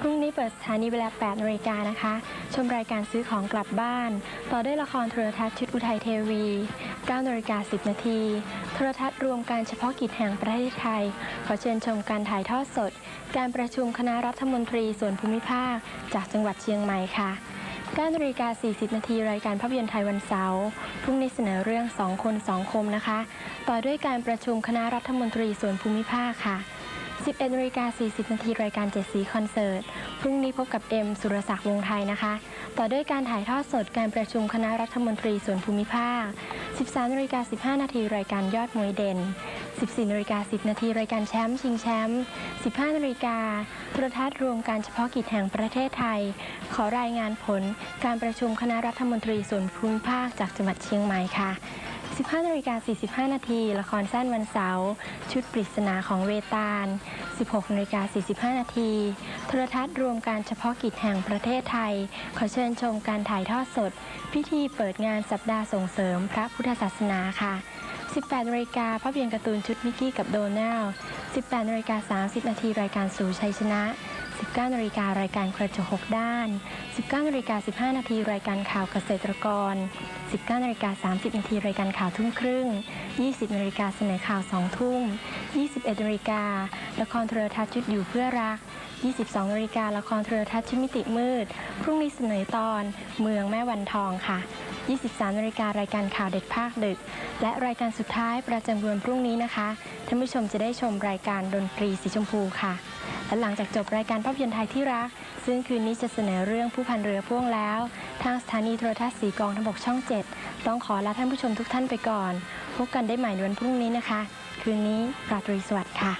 พรุ่งนี้เปิดสถานีเวลา 8นาฬิกานะคะ ชมรายการซื้อของกลับบ้าน ต่อด้วยละครโทรทัศน์ชุดอุทัยเทวี 9นาฬิกา10 นาที โทรทัศน์รวมการเฉพาะกิจแห่งประเทศไทย ขอเชิญชมการถ่ายทอดสด การประชุมคณะรัฐมนตรีส่วนภูมิภาค จากจังหวัดเชียงใหม่ค่ะ9นาฬิกา40 นาทีรายการภาพยนตร์ไทยวันเสาร์พรุ่งนี้เสนอเรื่อง 2 คน 2 คมนะคะ ต่อด้วยการประชุมคณะรัฐมนตรีส่วนภูมิภาคค่ะ 11นาฬิกา40 นาทีรายการเจ็ดสีคอนเสิร์ต พรุ่งนี้พบกับเอ็มสุรศักดิ์วงไทยนะคะ ต่อด้วยการถ่ายทอดสดการประชุมคณะรัฐมนตรีส่วนภูมิภาค 13นาฬิกา15 นาทีรายการยอดมวยเด่น 14นาฬิกา10 นาทีรายการแชมป์ชิงแชมป์ 15นาฬิกาโทรทัศน์รวมการเฉพาะกิจแห่งประเทศไทย ขอรายงานผลการประชุมคณะรัฐมนตรีส่วนภูมิภาคจากจังหวัดเชียงใหม่ค่ะ 15นาฬิกา45 นาที ละครสั้นวันเสาร์ ชุดปริศนาของเวตาล 16นาฬิกา45 นาที โทรทัศน์รวมการเฉพาะกิจแห่งประเทศไทย ขอเชิญชมการถ่ายทอดสด พิธีเปิดงานสัปดาห์ส่งเสริมพระพุทธศาสนาค่ะ 18นาฬิกาภาพยนตร์การ์ตูนชุดมิกกี้กับโดนัลด์18นาฬิกา30 นาทีรายการสู่ชัยชนะ 19นาฬิการายการกระจกหกด้าน 19นาฬิกา15 นาทีรายการข่าวเกษตรกร 19นาฬิกา30 นาทีรายการข่าวทุ่มครึ่ง 20นาฬิกาเสนอข่าว2ทุ่ม 21นาฬิกาละครโทรทัศน์ชุดอยู่เพื่อรัก 22นาฬิกาละครโทรทัศน์ชุดมิติมืด พรุ่งนี้เสนอตอนเมืองแม่วันทองค่ะ 23นาฬิการายการข่าวเด็ดภาคดึก และรายการสุดท้ายประจำวันพรุ่งนี้นะคะท่านผู้ชมจะได้ชมรายการดนตรีสีชมพูค่ะ และหลังจากจบรายการภาพยนตร์ไทยที่รัก ซึ่งคืนนี้จะเสนอเรื่องผู้พันเรือพ่วงแล้ว ทางสถานีโทรทัศน์สีกองทพบกช่อง 7 ต้องขอลาท่านผู้ชมทุกท่านไปก่อน พบกันได้ใหม่ในวันพรุ่งนี้นะคะ คืนนี้ราตรีสวัสดิ์ค่ะ